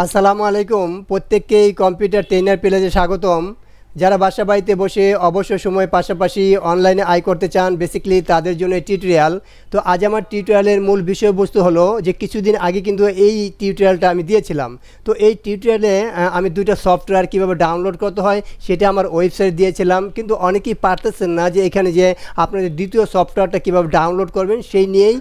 আসসালামু আলাইকুম। প্রত্যেককেই কম্পিউটার ট্রেনার প্লেজে স্বাগতম। যারা বাসা বাড়িতে বসে অবসর সময় পাশাপাশি অনলাইনে আয় করতে চান বেসিক্যালি তাদের জন্য টিউটোরিয়াল তো আজ আমার টিউটোরিয়ালের মূল বিষয়বস্তু হলো যে কিছুদিন আগে কিন্তু এই টিউটোরিয়ালটা আমি দিয়েছিলাম। তো এই টিউটোরিয়ালে আমি দুইটা সফটওয়্যার কীভাবে ডাউনলোড করতে হয় সেটা আমার ওয়েবসাইট দিয়েছিলাম। কিন্তু অনেকেই পারতেছেন না যে এখানে যে আপনাদের দ্বিতীয় সফটওয়্যারটা কীভাবে ডাউনলোড করবেন সেই নিয়েই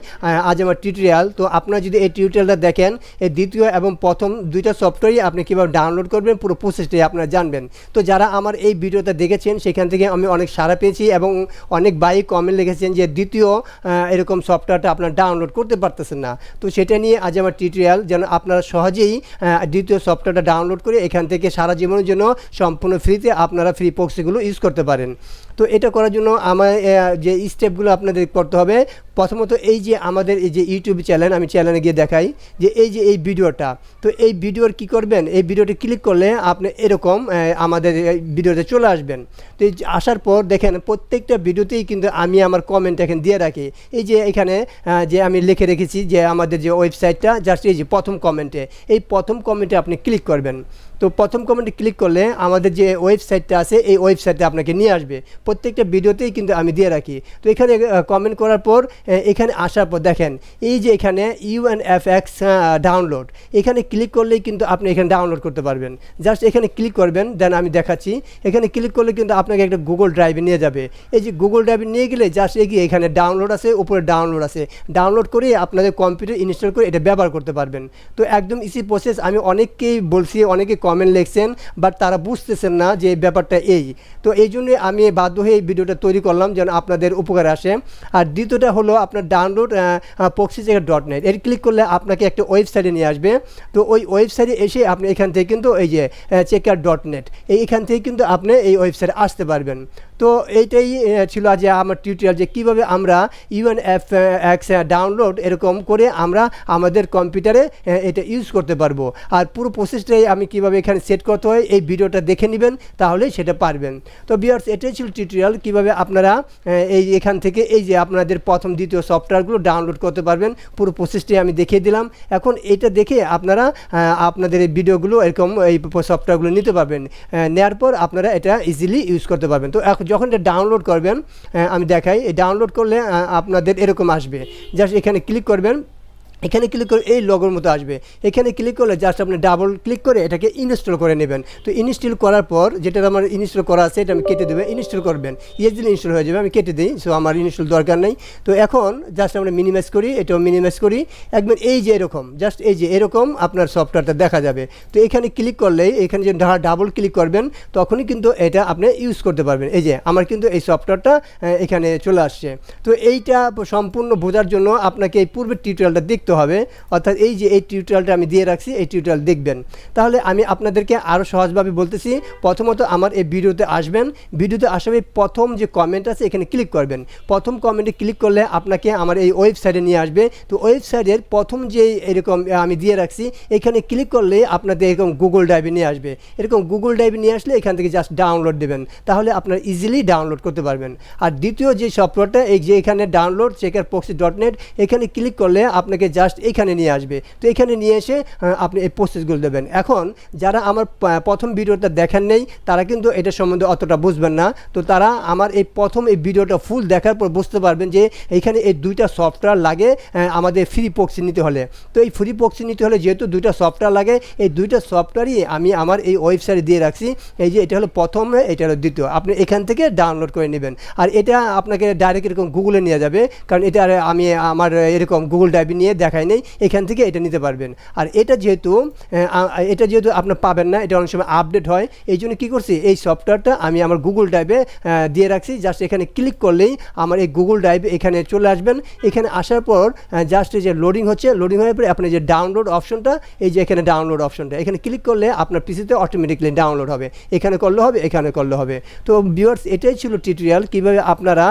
আজ আমার টিউটোরিয়াল তো আপনারা যদি এই টিউটোরিয়ালটা দেখেন, এই দ্বিতীয় এবং প্রথম দুইটা সফটওয়্যারই আপনি কীভাবে ডাউনলোড করবেন, পুরো প্রসেসটাই আপনারা জানবেন। তো যারা আমার এই ভিডিওটা দেখেছেন, সেখান থেকে আমি অনেক সাড়া পেয়েছি এবং অনেক বাই কমেন্ট লিখেছেন যে দ্বিতীয় এরকম সফটওয়্যারটা আপনার ডাউনলোড করতে পারতেছেন না। তো সেটা নিয়ে আজ আমার টিউটোরিয়াল যেন আপনারা সহজেই দ্বিতীয় সফটওয়্যারটা ডাউনলোড করে এখান থেকে সারা জীবনের জন্য সম্পূর্ণ ফ্রিতে আপনারা ফ্রি প্রক্সিগুলো ইউজ করতে পারেন। তো এটা করার জন্য আমার যে স্টেপগুলো আপনাদের করতে হবে, প্রথমত এই যে আমাদের এই যে ইউটিউব চ্যানেল আমি চ্যানেলে গিয়ে দেখাই যে এই যে এই ভিডিওটা তো এই ভিডিওর কি করবেন? এই ভিডিওটি ক্লিক করলে আপনি এরকম আমাদের এই ভিডিওতে চলে আসবেন। তো এই আসার পর দেখেন প্রত্যেকটা ভিডিওতেই কিন্তু আমি আমার কমেন্ট এখানে দিয়ে রাখি। এই যে এখানে যে আমি লিখে রেখেছি যে আমাদের যে ওয়েবসাইটটা জাস্ট এই যে প্রথম কমেন্টে এই প্রথম কমেন্টে আপনি ক্লিক করবেন। তো প্রথম কমেন্টে ক্লিক করলে আমাদের যে ওয়েবসাইটটা আছে, এই ওয়েবসাইটে আপনাকে নিয়ে আসবে। প্রত্যেকটা ভিডিওতেই কিন্তু আমি দিয়ে রাখি। তো এখানে কমেন্ট করার পর এখানে আসার পর দেখেন, এই যে এখানে ইউএনএফএক্স ডাউনলোড এখানে ক্লিক করলেই কিন্তু আপনি এখানে ডাউনলোড করতে পারবেন। জাস্ট এখানে ক্লিক করবেন দেন আমি দেখাচ্ছি। এখানে ক্লিক করলে কিন্তু আপনাকে একটা গুগল ড্রাইভে নিয়ে যাবে। এই যে গুগল ড্রাইভে নিয়ে গেলে জাস্ট এগিয়ে এখানে ডাউনলোড আছে, উপরে ডাউনলোড আছে। ডাউনলোড করে আপনাদের কম্পিউটার ইনস্টল করে এটা ব্যবহার করতে পারবেন। তো একদম ইসি প্রসেস আমি অনেককেই বলছি, অনেকে কমেন্ট লিখছেন বাট তারা বুঝতেছেন না যে ব্যাপারটা এই। তো এই জন্যই আমি বাধ্য হয়ে এই ভিডিওটা তৈরি করলাম যেন আপনাদের উপকার আসে। আর দ্বিতীয়টা হলো আপনার ডাউনলোড পক্সি ডট নেট এর ক্লিক করলে আপনাকে একটা ওয়েবসাইটে নিয়ে আসবে। তো ওই ওয়েবসাইটে এসে আপনি এখান থেকে কিন্তু এই যে চেকার ডট নেট এইখান থেকে কিন্তু আপনি এই ওয়েবসাইটে আসতে পারবেন। তো এইটাই ছিল আজ আমার টিউটোরিয়াল যে কীভাবে আমরা ইউএন অ্যাপ এক্স ডাউনলোড এরকম করে আমরা আমাদের কম্পিউটারে এটা ইউজ করতে পারব। আর পুরো প্রসেসটাই আমি কীভাবে এখানে সেট করতে হয়, এই ভিডিওটা দেখে নেবেন, তাহলেই সেটা পারবেন। তো বিয়ার্স এটাই ছিল টিউটোরিয়াল কীভাবে আপনারা এই এখান থেকে, এই যে আপনাদের প্রথম, দ্বিতীয় সফটওয়্যারগুলো ডাউনলোড করতে পারবেন, পুরো প্রসেসটি আমি দেখিয়ে দিলাম। এখন এটা দেখে আপনারা আপনাদের এই ভিডিওগুলো এরকম, এই সফটওয়্যারগুলো নিতে পারবেন। নেওয়ার পর আপনারা এটা ইজিলি ইউজ করতে পারবেন। তো এখন যখন এটা ডাউনলোড করবেন আমি দেখাই, এই ডাউনলোড করলে আপনাদের এরকম আসবে। জাস্ট এখানে ক্লিক করবেন এখানে ক্লিক করে এই লগোর মতো আসবে। এখানে ক্লিক করলে জাস্ট আপনি ডাবল ক্লিক করে এটাকে ইনস্টল করে নেবেন। তো ইনস্টল করার পর যেটা আমার ইনস্টল করা আছে, এটা আমি কেটে দেবেন ইনস্টল করবেন। ইজিলি ইনস্টল হয়ে যাবে। আমি কেটে দিই সো আমার ইনস্টল দরকার নেই। তো এখন জাস্ট আমরা মিনিমাইজ করি, এটাও মিনিমাইজ করি। একবার এই যে এরকম জাস্ট এই যে এরকম আপনার সফটওয়্যারটা দেখা যাবে। তো এখানে ক্লিক করলেই, এখানে যে ডাবল ক্লিক করবেন, তখনই কিন্তু এটা আপনি ইউজ করতে পারবেন। এই যে, আমার কিন্তু এই সফটওয়্যারটা এখানে চলে আসছে। তো এইটা সম্পূর্ণ বোঝার জন্য আপনাকে এই পূর্বের টিউটোরিয়ালটা দেখতে হবে। অর্থাৎ এই যে এই টিউটোরিয়ালটা আমি দিয়ে রাখছি, এই টিউটোরিয়াল দেখবেন। তাহলে আমি আপনাদেরকে আরও সহজভাবে বলতেছি, প্রথমত আমার এই ভিডিওতে আসবেন। ভিডিওতে আসার প্রথম যে কমেন্ট আছে, এখানে ক্লিক করবেন। প্রথম কমেন্টে ক্লিক করলে আপনাকে আমার এই ওয়েবসাইটে নিয়ে আসবে। তো ওয়েবসাইটের প্রথম যে এরকম আমি দিয়ে রাখছি, এখানে ক্লিক করলে আপনাদের এরকম গুগল ড্রাইভে নিয়ে আসবে। এরকম গুগল ড্রাইভে নিয়ে আসলে এখান থেকে জাস্ট ডাউনলোড দেবেন। তাহলে আপনার ইজিলি ডাউনলোড করতে পারবেন। আর দ্বিতীয় যে সফটওয়্যারটা এই যে এখানে download checker poxy dot net এখানে ক্লিক করলে আপনাকে জাস্ট এখানে নিয়ে আসবে। তো এখানে নিয়ে এসে আপনি এই প্রসেসগুলো দেবেন। এখন যারা আমার প্রথম ভিডিওটা দেখেন নেই, তারা কিন্তু এটা সম্বন্ধে অতটা বুঝবেন না। তো তারা আমার এই প্রথম এই ভিডিওটা ফুল দেখার পর বুঝতে পারবেন যে, এখানে এই দুইটা সফটওয়্যার লাগে আমাদের ফ্রি পক্সি নিতে হলে। তো এই ফ্রি পক্সি নিতে হলে যেহেতু দুইটা সফটওয়্যার লাগে, এই দুইটা সফটওয়্যারই আমি আমার এই ওয়েবসাইটে দিয়ে রাখছি। এই যে এটা হলো প্রথম, এটা হলো দ্বিতীয়। আপনি এখান থেকে ডাউনলোড করে নেবেন। আর এটা আপনাকে ডাইরেক্ট এরকম গুগলে নিয়ে যাবে। কারণ এটা আমি আমার এরকম গুগল ড্রাইভে নিয়ে দেখাই নেই, এখান থেকে এটা নিতে পারবেন। আর এটা যেহেতু এটা যেহেতু আপনার পাবেন না, এটা অনেক সময় আপডেট হয়, এই জন্য কী করছি, এই সফটওয়্যারটা আমি আমার গুগল ড্রাইভে দিয়ে রাখছি, জাস্ট এখানে ক্লিক করলেই আমার এই গুগল ড্রাইভ এখানে চলে আসবেন। এখানে আসার পর জাস্ট যে লোডিং হচ্ছে লোডিং হওয়ার পরে আপনি যে ডাউনলোড অপশনটা এই যে এখানে ডাউনলোড অপশনটা এখানে ক্লিক করলে আপনার পিসিতে অটোমেটিকলি ডাউনলোড হবে। এখানে করলে হবে, এখানে করলে হবে। তো ভিউয়ার্স এটাই ছিল টিউটোরিয়াল কীভাবে আপনারা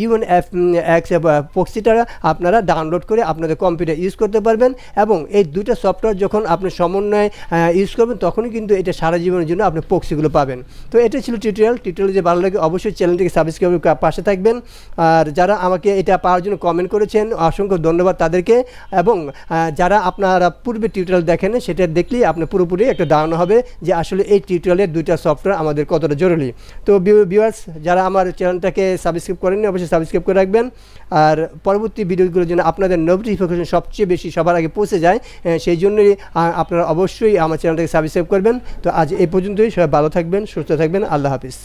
ইউএন এফ এক্স পক্সিটা আপনারা ডাউনলোড করে আপনাদের কম্পিউটার ইউজ করতে পারবেন এবং এই দুইটা সফটওয়্যার যখন আপনি সমন্বয়ে ইউজ করবেন, তখনই কিন্তু এটা সারা জীবনের জন্য আপনি পক্সিগুলো পাবেন। তো এটা ছিল টিউটোরিয়াল টিউটোরিয়াল যে ভালো লাগে, অবশ্যই চ্যানেলটিকে সাবস্ক্রাইব করে পাশে থাকবেন। আর যারা আমাকে এটা পাওয়ার জন্য কমেন্ট করেছেন, অসংখ্য ধন্যবাদ তাদেরকে। এবং যারা আপনারা পূর্বে টিউটোরিয়াল দেখেন সেটা দেখলেই আপনার পুরোপুরি একটা ধারণা হবে যে আসলে এই টিউটোরিয়ালের দুইটা সফটওয়্যার আমাদের কতটা জরুরি। তো ভিউয়ার্স যারা আমার চ্যানেলটাকে সাবস্ক্রাইব করেননি, অবশ্যই সাবস্ক্রাইব করে রাখবেন। আর পরবর্তী ভিডিওগুলোর জন্য আপনাদের নোটিফিকেশন সবচেয়ে বেশি সবার আগে পৌঁছে যায় সেই জন্যই আপনারা অবশ্যই আমার চ্যানেলটাকে সাবস্ক্রাইব করবেন। তো আজ এই পর্যন্তই, সবাই ভালো থাকবেন, সুস্থ থাকবেন, আল্লাহ হাফিজ।